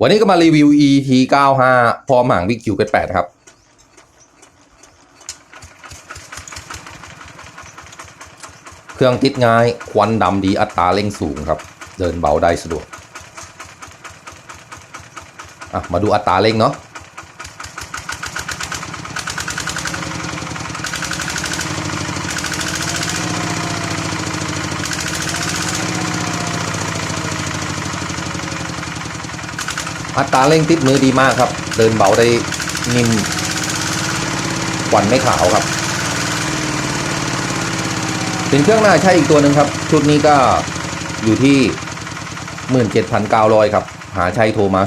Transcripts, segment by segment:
วันนี้ก็มารีวิว ET 95พร้อมหางวิกคิวเป็ดแปดครับ เครื่องติดง่าย ควันดำดีอัตราเร่งสูงครับ เดินเบาได้สะดวก อะ มาดูอัตราเร่งเนาะ อัตราเร่งติดมือดีมากครับ เดินเบาได้นิ่มควันไม่ขาวครับ เป็นเครื่องหน้าใช้อีกตัวหนึ่งครับ ชุดนี้ก็อยู่ที่ 17,900 ครับ หาชัยโทรมา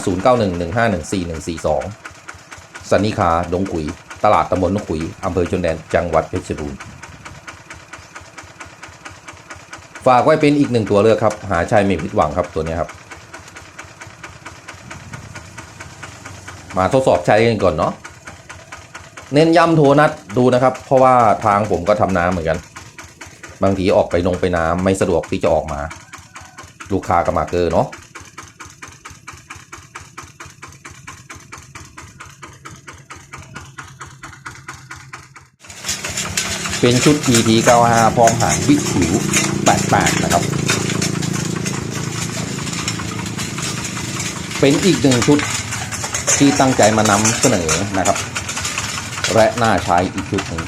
0911514142 สันนิคาดงขุย ตลาดตำบลนกขุย อำเภอชนแดน จังหวัดเพชรบูรณ์ ฝากไว้เป็นอีกหนึ่งตัวเลือกครับ หาชัยไม่ผิดหวังครับตัวนี้ครับ มาทดสอบใช้กันก่อนเนาะเน้นย้ำโทรนัดดูนะครับ เพราะว่าทางผมก็ทำน้ำเหมือนกัน บางทีออกไปลงไปน้ำไม่สะดวกที่จะออกมา ลูกค้าก็มาเกอเนาะเป็นชุด ET 95พร้อมหางวิถิว88 นะครับ เป็นอีกหนึ่งชุด ที่ตั้งใจมานำเสนอนะครับ และน่าใช้อีกชุดหนึ่ง